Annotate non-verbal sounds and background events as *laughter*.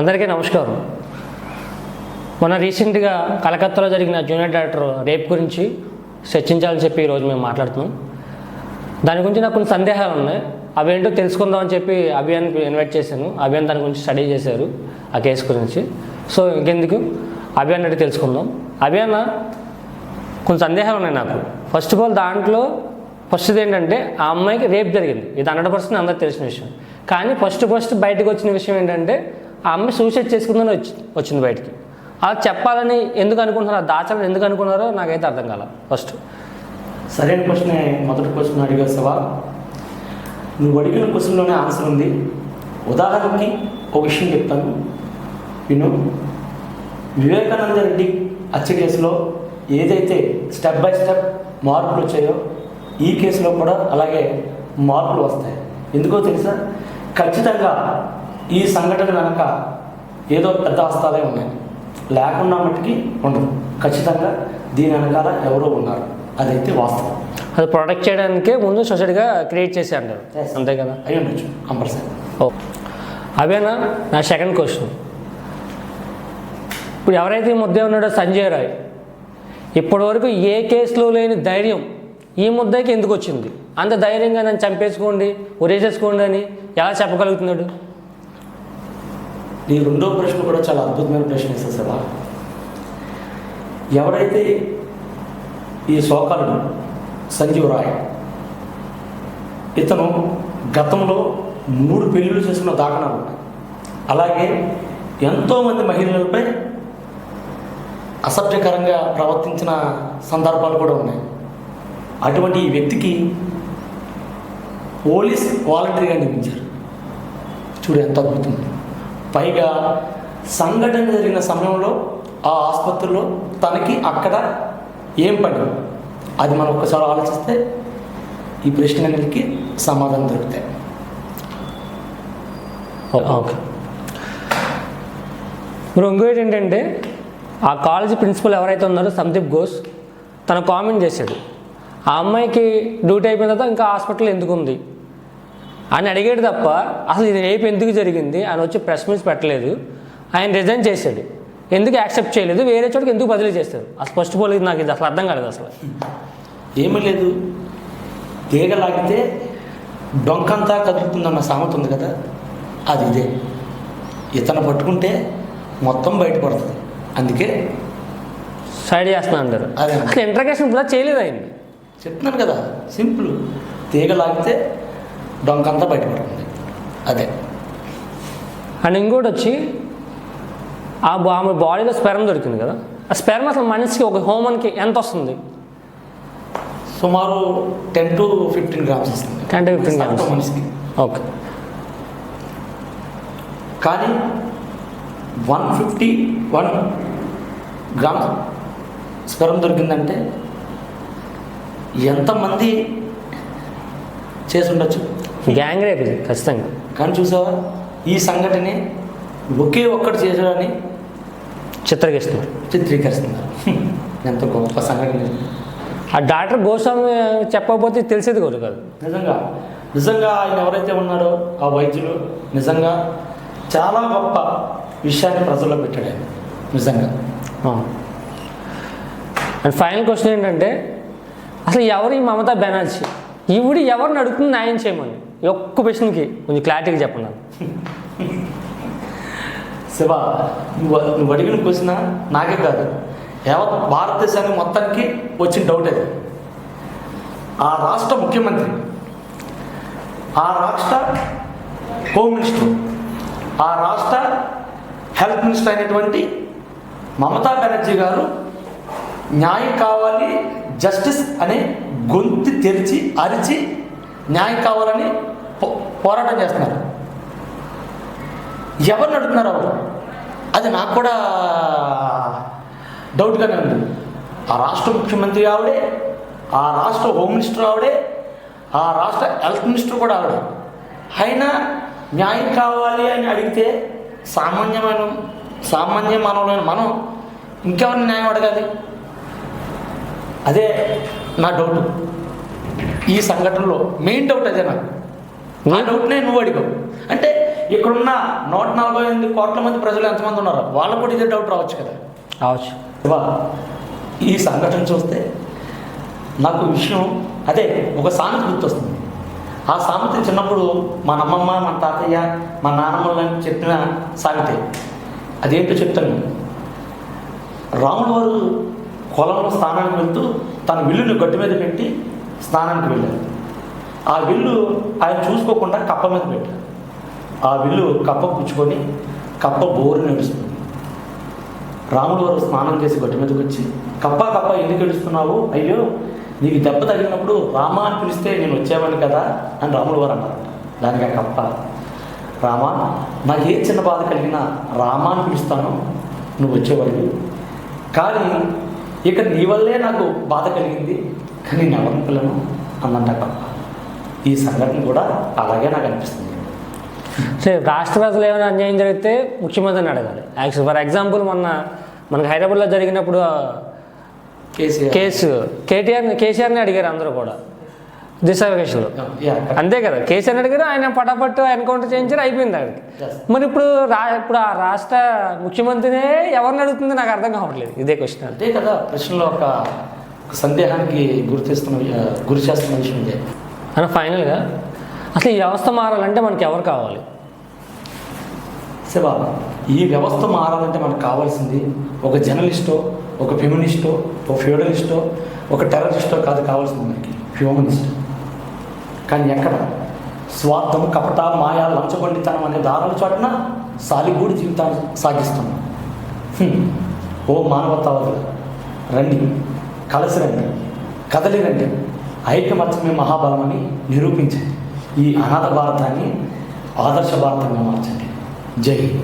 అందరికీ నమస్కారం. మొన్న రీసెంట్గా కలకత్తాలో జరిగిన జూనియర్ డైరెక్టర్ రేప్ గురించి చర్చించాలని చెప్పి ఈరోజు మేము మాట్లాడుతున్నాం. దాని గురించి నాకు కొన్ని సందేహాలు ఉన్నాయి. అవేంటో తెలుసుకుందామని చెప్పి అభియాన్ ఇన్వైట్ చేశాను. అభియాన్ దాని గురించి స్టడీ చేశారు ఆ కేసు గురించి. సో ఇంకెందుకు? అభియాన్ అంటే తెలుసుకుందాం. అభియాన్ కొన్ని సందేహాలు ఉన్నాయి నాకు. ఫస్ట్ ఆఫ్ ఆల్ దాంట్లో ఫస్ట్ ఏంటంటే ఆ అమ్మాయికి రేప్ జరిగింది. ఇది హండ్రెడ్ పర్సెంట్ అందరికి తెలిసిన విషయం. కానీ ఫస్ట్ ఫస్ట్ బయటకు వచ్చిన విషయం ఏంటంటే ఆ అమ్మాయి సూసైడ్ చేసుకుందని వచ్చి వచ్చింది బయటికి. అలా చెప్పాలని ఎందుకు అనుకుంటున్నారు? దాచాలని ఎందుకు అనుకున్నారో నాకైతే అర్థం కాల. ఫస్ట్ సరైన క్వశ్చన్ మొదటి క్వశ్చన్ అడిగావు శివ. నువ్వు అడిగిన క్వశ్చన్లోనే ఆన్సర్ ఉంది. ఉదాహరణకి ఒక విషయం చెప్తాను. విను వివేకానంద రెడ్డి హత్య కేసులో ఏదైతే స్టెప్ బై స్టెప్ మార్పులు వచ్చాయో ఈ కేసులో కూడా అలాగే మార్పులు వస్తాయి. ఎందుకో తెలుసా? ఖచ్చితంగా ఈ సంఘటన వెనక ఏదో పెద్ద హస్తాలే ఉన్నాయి. లేకుండా మట్టుకి ఉండదు ఖచ్చితంగా దీని వెనకాల ఎవరో ఉన్నారు. అదైతే వాస్తవం. అది ప్రొటెక్ట్ చేయడానికే ముందు సొసైటీగా క్రియేట్ చేసి అంటారు. అంతే కదా? అయి ఉండొచ్చు. కంపల్సరీ ఓ అవేనా? నా సెకండ్ క్వశ్చన్ ఇప్పుడు ఎవరైతే ఈ ముద్ద ఉన్నాడో సంజయ్ రాయ్ ఇప్పటివరకు ఏ కేసులో లేని ధైర్యం ఈ ముద్దకి ఎందుకు వచ్చింది? అంత ధైర్యంగా నన్ను చంపేసుకోండి ఉరేసేసుకోండి అని ఎలా చెప్పగలుగుతున్నాడు? నీ రెండో ప్రశ్న కూడా చాలా అద్భుతమైన ప్రశ్న వేసేసావా? ఎవరైతే ఈ శోకాలను సంజీవ్ రాయ్ ఇతను గతంలో మూడు పెళ్ళిళ్ళు చేసుకున్న దాఖనాలు ఉన్నాయి. అలాగే ఎంతోమంది మహిళలపై అసభ్యకరంగా ప్రవర్తించిన సందర్భాలు కూడా ఉన్నాయి. అటువంటి ఈ వ్యక్తికి పోలీస్ వాలంటరీగా నియమించారు. చూడు ఎంత అద్భుతం. పైగా సంఘటన జరిగిన సమయంలో ఆ ఆసుపత్రిలో తనకి అక్కడ ఏం పని? అది మనం ఒక్కసారి ఆలోచిస్తే ఈ ప్రశ్నలకి సమాధానం దొరుకుతాయి. ఓకే. ఇప్పుడు ఇంకోటి ఏంటంటే ఆ కాలేజీ ప్రిన్సిపల్ ఎవరైతే ఉన్నారో సందీప్ ఘోష్ తన కామెంట్ చేశాడు. ఆ అమ్మాయికి డ్యూటీ అయిపోయిన తర్వాత ఇంకా హాస్పిటల్ ఎందుకు ఉంది అని అడిగాడు తప్ప అసలు ఇది రేపు ఎందుకు జరిగింది? ఆయన వచ్చి ప్రెస్ మీట్స్ పెట్టలేదు. ఆయన రిజైన్ చేశాడు. ఎందుకు యాక్సెప్ట్ చేయలేదు? వేరే చోటుకి ఎందుకు బదిలీ చేస్తారు? అసలు ఫస్ట్ ఆఫ్ ఆల్ ఇది నాకు ఇది అసలు అర్థం కాలేదు అసలు. ఏమీ లేదు. తీగ లాగితే డొంకంతా కదులుతుందన్న సామెత ఉంది కదా అది ఇదే. ఇతను పట్టుకుంటే మొత్తం బయటపడుతుంది. అందుకే సైడ్ చేస్తున్నా అంటారు అదే. అసలు ఇంటర్గేషన్ ఇప్పుడు చేయలేదు ఆయన చెప్తున్నాను కదా సింపుల్. తీగ లాగితే డొంకంతా బయటపడుతుంది. అదే. అండ్ ఇంకోటి వచ్చి ఆ బా- ఆమె బాడీలో స్పెర్మ్ దొరికింది కదా. ఆ స్పెర్మ్ అసలు మనిషికి ఒక హ్యూమన్కి ఎంత వస్తుంది సుమారు టెన్ టు ఫిఫ్టీన్ గ్రామ్స్ వస్తుంది. 10 to 15 grams. సగటు మనిషికి. ఓకే. కానీ one fifty one grams sperm దొరికిందంటే ఎంతమంది చేసి ఉండొచ్చు? గ్యాంగ్ రేప్ ఇది ఖచ్చితంగా. కానీ చూసావా? ఈ సంఘటనే ఒకే ఒక్కటి చేసాడని చిత్రగిస్తున్నారు చిత్రీకరిస్తున్నారు. *laughs* ఎంత గొప్ప సంఘటన. ఆ డాక్టర్ గోస్వామి చెప్పకపోతే తెలిసేది కూడా కాదు. నిజంగా నిజంగా ఆయన ఎవరైతే ఉన్నారో ఆ వైద్యులు నిజంగా చాలా గొప్ప విషయాన్ని ప్రజల్లో పెట్టాడు ఆయన. నిజంగా. అండ్ ఫైనల్ క్వశ్చన్ ఏంటంటే అసలు ఎవరు ఈ మమతా బెనర్జీ? ఈవిడ ఎవరిని అడుగుతుంది న్యాయం చేయమని? ఈ ఒక్క క్వశ్చన్కి కొంచెం క్లారిటీగా చెప్పండి నాకు. శివ నువ్వు నువ్వు అడిగిన క్వశ్చన్ నాకే కాదు యావత్ భారతదేశానికి మొత్తానికి వచ్చిన డౌట్ అది ఆ రాష్ట్ర ముఖ్యమంత్రి ఆ రాష్ట్ర హోమ్ మినిస్టర్ ఆ రాష్ట్ర హెల్త్ మినిస్టర్ అయినటువంటి మమతా బెనర్జీ గారు న్యాయం కావాలి జస్టిస్ అనే గొంతు తెరిచి అరిచి న్యాయం కావాలని పోరాటం చేస్తున్నారు. ఎవరు నడుపుతున్నారు అవరు అది నాకు కూడా డౌట్గానే ఉంది. ఆ రాష్ట్ర ముఖ్యమంత్రి ఆవిడే ఆ రాష్ట్ర హోమ్ మినిస్టర్ ఆవిడే ఆ రాష్ట్ర హెల్త్ మినిస్టర్ కూడా ఆవిడే. అయినా న్యాయం కావాలి అని అడిగితే సామాన్యమైన సామాన్య మానవులైన మనం ఇంకెవరిని న్యాయం అడగాలి? అదే నా డౌట్. ఈ సంఘటనలో మెయిన్ డౌట్ అదే నాకు. ఆ డౌట్నే నువ్వు అడిగావు. అంటే ఇక్కడున్న నూట నలభై ఎనిమిది కోట్ల మంది ప్రజలు ఎంతమంది ఉన్నారు వాళ్ళకు కూడా ఇదే డౌట్ రావచ్చు కదా. కావచ్చు ఇవా ఈ సంఘటన చూస్తే నాకు విషయం అదే ఒక సామెత గుర్తొస్తుంది. ఆ సామెత చిన్నప్పుడు మా అమ్మమ్మ మన తాతయ్య మా నాన్నమ్మ చెప్పిన సామెతే. అదేంటో చెప్తాను. రాముడు వారు పొలంలో స్నానానికి వెళ్తూ తన విల్లుని గట్టి మీద పెట్టి స్నానానికి వెళ్ళారు. ఆ విల్లు ఆయన చూసుకోకుండా కప్ప మీద పెట్టారు. ఆ విల్లు కప్ప పుచ్చుకొని కప్ప బోరు నడుస్తుంది. రాముడు వారు స్నానం చేసి గట్టి మీదకి వచ్చి కప్ప కప్ప ఎందుకు ఏడుస్తున్నావు? అయ్యో నీకు దెబ్బ తగిలినప్పుడు రామ అని పిలిస్తే నేను వచ్చేవాడిని కదా అని రాముడు వారు అన్నారంట దానికి ఆ కప్ప రామ నాకు ఏ చిన్న బాధ కలిగినా రామా అని పిలుస్తాను నువ్వు వచ్చేవాడివి. కానీ ఇక నీ వల్లే నాకు బాధ కలిగింది కానీ నేను ఎవరిని పిల్లను అన్నంట కప్ప ఈ సంఘటన కూడా అలాగే నాకు అనిపిస్తుంది. సరే రాష్ట్ర ప్రజలు ఏమైనా అన్యాయం జరిగితే ముఖ్యమంత్రిని అడగాలి. యాక్చువల్ ఫర్ ఎగ్జాంపుల్ మొన్న మనకి హైదరాబాద్లో జరిగినప్పుడు కేసు కేటీఆర్ని కేసీఆర్ని అడిగారు అందరూ కూడా. దిశ కేసులో యా, అంతే కదా కేసీఆర్ అడిగారు ఆయన పటాపట్టు ఎన్కౌంటర్ చేయించారు అయిపోయింది అక్కడికి. మరి ఇప్పుడు రా ఇప్పుడు ఆ రాష్ట్ర ముఖ్యమంత్రినే ఎవరిని అడుగుతుందో నాకు అర్థం కావట్లేదు ఇదే క్వశ్చన్ అదే కదా ప్రశ్నలో ఒక సందేహానికి గురి చేస్తున్న ఆ, గురి చేస్తున్న విషయం ఇదే. అని ఫైనల్గా అసలు ఈ వ్యవస్థ మారాలంటే మనకి ఎవరు కావాలి? శివ ఈ వ్యవస్థ మారాలంటే మనకు కావాల్సింది ఒక జర్నలిస్టో ఒక ఫెమినిస్టో ఒక ఫ్యూడలిస్టో ఒక టెర్రరిస్టో కాదు కావాల్సింది మనకి హ్యూమనిస్ట్. కానీ ఎక్కడ? స్వార్థం కపట మాయ లంచగొండితనం అనే దారాల చోటన సాలిగూడి జీవితాన్ని సాగిస్తున్నాం. ఓ మానవతావాదులు రండి కలిసి రండి కదలి రండి. ఐక్యమత్యమే మహాబలమని నిరూపించండి. ఈ అనాథ భారతాన్ని ఆదర్శ భారతంగా మార్చండి. జై